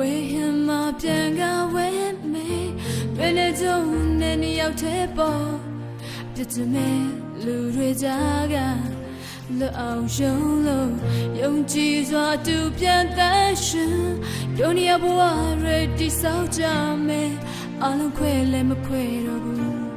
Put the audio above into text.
ဝေဟင်မှာပြန်ကဝဲမေဘယ်နဲ့ကြုံနဲ့နှစ်ယောက်တည်းပေါ်ပြစ်ချင်မဲ့လူတွေကြားကလွတ်အောင်ရှုံးလို့ယုံကြည်စွာတူပြန်တတ်ရှင်ဒုနီယာဘဝရတိဆောက်ကြမယ်အလုံးခွဲလည်းမခွဲတော့ဘူး